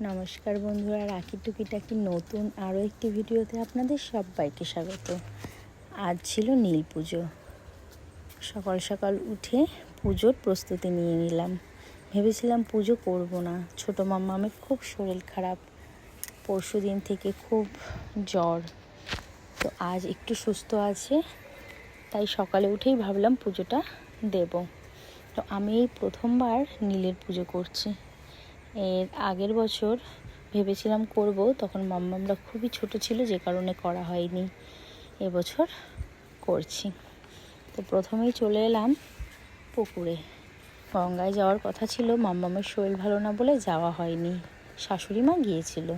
নমস্কার বন্ধুরা, রাখি টুকিটাকি নতুন আরও একটি ভিডিওতে আপনাদের সবাইকে স্বাগত। আজ ছিল নীল পুজো। সকাল সকাল উঠে পুজোর প্রস্তুতি নিয়ে নিলাম। ভেবেছিলাম পুজো করব না। ছোটো মাম্মামের খুব শরীর খারাপ। পরশু দিন থেকে খুব জ্বর। তো আজ একটু সুস্থ আছে, তাই সকালে উঠেই ভাবলাম পুজোটা দেব। তো আমি এই প্রথমবার নীলের পুজো করছি। এর আগের বছর ভেবেছিলাম করব, তখন মাম্মামরা খুবই ছোট ছিল, যে কারণে করা হয়নি। এবছর করছি। তো প্রথমেই চলে এলাম পুকুরে। গঙ্গায় যাওয়ার কথা ছিল, মাম্মামের শরীর ভালো না বলে যাওয়া হয়নি। শাশুড়ি মা গিয়েছিল।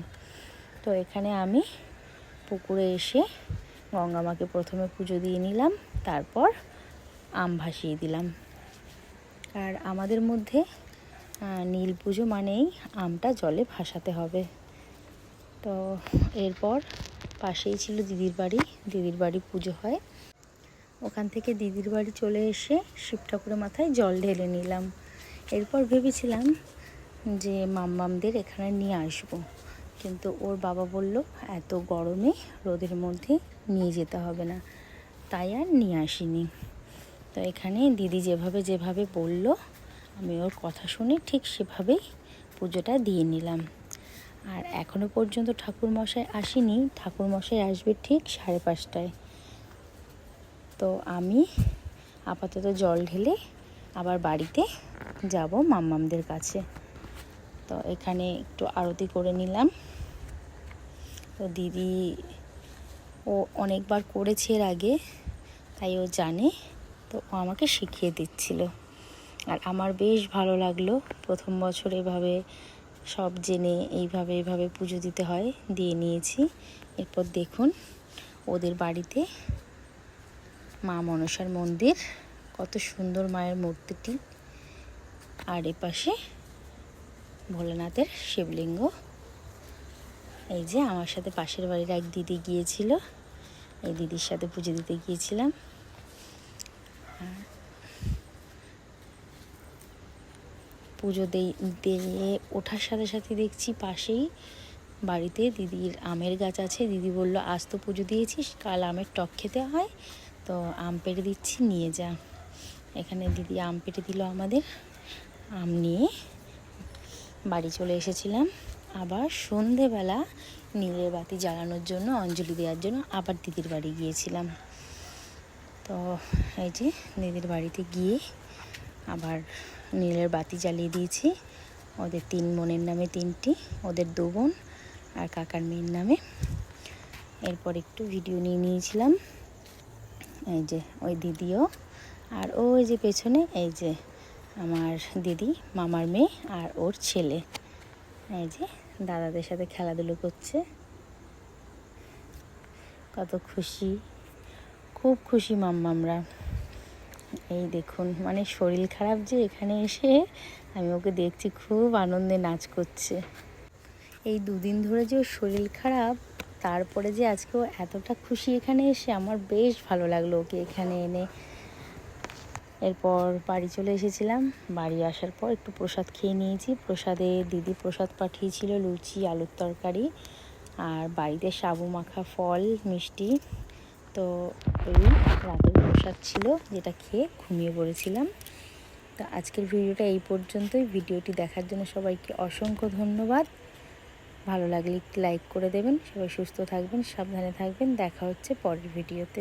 তো এখানে আমি পুকুরে এসে গঙ্গা মাকে প্রথমে পুজো দিয়ে নিলাম, তারপর আম ভাসিয়ে দিলাম। আর আমাদের মধ্যে নীল পুজো মানেই আমটা জলে ভাসাতে হবে। তো এরপর পাশেই ছিল দিদির বাড়ি। দিদির বাড়ি পুজো হয়। ওখান থেকে দিদির বাড়ি চলে এসে শিব ঠাকুরের মাথায় জল ঢেলে নিলাম। এরপর ভেবেছিলাম যে মাম্মামদের এখানে নিয়ে আসব। কিন্তু ওর বাবা বলল, এত গরমে রোদের মধ্যে নিয়ে যেতে হবে না। তাই আর নিয়ে আসিনি। তো এখানে দিদি যেভাবে যেভাবে বলল আমি ওর কথা শুনে ঠিক সেভাবেই পুজোটা দিয়ে নিলাম। আর এখনও পর্যন্ত ঠাকুরমশাই আসেনি, ঠাকুরমশাই আসবে ঠিক সাড়ে পাঁচটায়। তো আমি আপাতত জল ঢেলে আবার বাড়িতে যাব মাম্মামদের কাছে। তো এখানে একটু আরতি করে নিলাম। তো দিদি ও অনেকবার করেছে এর আগে, তাই ও জানে। তো ও আমাকে শিখিয়ে দিচ্ছিল। আর আমার বেশ ভালো লাগল প্রথম বছর এভাবে সব জেনে এইভাবে এইভাবে পুজো দিতে হয়, দিয়ে নিয়েছি। এরপর দেখুন ওদের বাড়িতে মা মনসার মন্দির, কত সুন্দর মায়ের মূর্তিটি। আর এপাশে ভোলানাথের শিবলিঙ্গ। এই যে আমার সাথে পাশের বাড়ির এক দিদি গিয়েছিল, এই দিদির সাথে পুজো দিতে গিয়েছিলাম। পুজো দিয়ে ওঠার সাথে সাথে দেখছি পাশেই বাড়িতে দিদির আমের গাছ আছে। দিদি বলল, আজ তো পুজো দিয়েছিস, কাল আমের টক খেতে হয়, তো আম পেড়ে দিচ্ছি, নিয়ে যা। এখানে দিদি আম পেটে দিল আমাদের। আম নিয়ে বাড়ি চলে এসেছিলাম। আবার সন্ধেবেলা নীলের বাতি জ্বালানোর জন্য, অঞ্জলি দেওয়ার জন্য আবার দিদির বাড়ি গিয়েছিলাম। তো এই যে দিদির বাড়িতে গিয়ে আবার নীলের বাতি জ্বালিয়ে দিয়েছি। ওদের তিন বোনের নামে তিনটি, ওদের দু বোন আর কাকার মেয়ের নামে। এরপর একটু ভিডিও নিয়ে নিয়েছিলাম। এই যে, ওই দিদিও। আর ওই যে পেছনে, এই যে আমার দিদি, মামার মেয়ে আর ওর ছেলে। এই যে, দাদাদের সাথে খেলাধুলো করছে। কত খুশি। খুব খুশি মাম্মামরা। এই দেখুন মানে শরীর খারাপ যে এখানে এসে আমি ওকে দেখছি, খুব আনন্দে নাচ করছে। এই দুদিন ধরে যে ওর শরীর খারাপ, তারপরে যে আজকে ও এতটা খুশি এখানে এসে আমার বেশ ভালো লাগল ওকে এখানে এনে। এরপর বাড়ি চলে এসেছিলাম, বাড়ি আসার পর একটু প্রসাদ খেয়ে নিয়েছি। প্রসাদে দিদি প্রসাদ পাঠিয়েছিল, লুচি, আলুর তরকারি আর বাড়িতে সাবু মাখা ফল, মিষ্টি। তো এই রাতের প্রসাদ ছিল, যেটা খেয়ে ঘুমিয়ে পড়েছিলাম। তো আজকের ভিডিওটা এই পর্যন্তই। ভিডিওটি দেখার জন্য সবাইকে অসংখ্য ধন্যবাদ। ভালো লাগলে একটি লাইক করে দেবেন। সবাই সুস্থ থাকবেন, সাবধানে থাকবেন। দেখা হচ্ছে পরের ভিডিওতে।